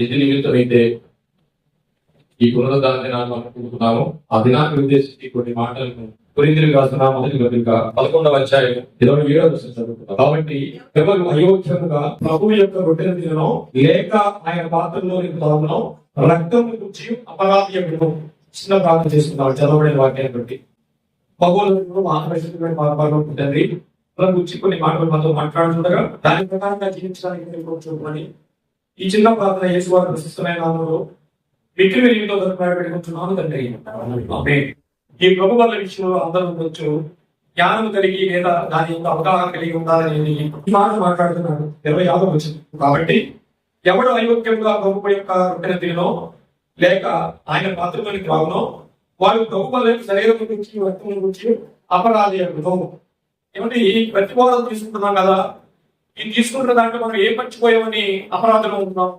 ఇది నిమిత్తమైతే ఈ పునరుద్ధరణ దినాన్ని మనం కూడుకున్నాము ఆ దినాన్ని ఉద్దేశించి కొన్ని మాటలను కొరింథీయులకు రాసిన మొదటి పత్రిక పదకొండవ అధ్యాయం ఇరవై ఏడవ వచనం కాబట్టి ఎవరు అయోగ్యముగా ప్రభు యొక్క రొట్టెల దినను లేక ఆయన పాత్రలోని తాగును రక్తం నుంచి అపరాధి యొక్క చిన్న ప్రార్థన చేసుకున్నాడు చదవబడిన వాక్యాన్ని బట్టి భగవంతుడు మహాపరిశుద్ధమైన పాపాలు తండ్రి గురించి కొన్ని మాటలు మనతో మాట్లాడుతుండగా దాని ప్రకారంగా జీవించడానికి చూడమని ఈ చిన్న ప్రార్థన యేసు వారి ప్రశస్తమైన నామములో విక్రి వెలిగితో పెట్టుకుంటున్నాను తండ్రి. ఈ ప్రభు వాళ్ళ విషయంలో అందరూ ఉండొచ్చు. జ్ఞానం కలిగి లేదా దాని యొక్క అవగాహన కలిగి ఉండాలని మాట మాట్లాడుతున్నాడు ఇరవై యాభై వచ్చింది కాబట్టి ఎవడు అయోగ్యంగా ప్రభు యొక్క రొట్టెన తినో లేక ఆయన పాత్రలోనికి రావునో వాడు ప్రభు యొక్క శరీరం గురించి రక్తం గురించి అపరాధి ఏమంటే ఈ ప్రతిబోధన తీసుకుంటున్నాం కదా ఇది తీసుకుంటున్న దాంట్లో మనం ఏం మర్చిపోయామని అపరాధంలో ఉన్నాం.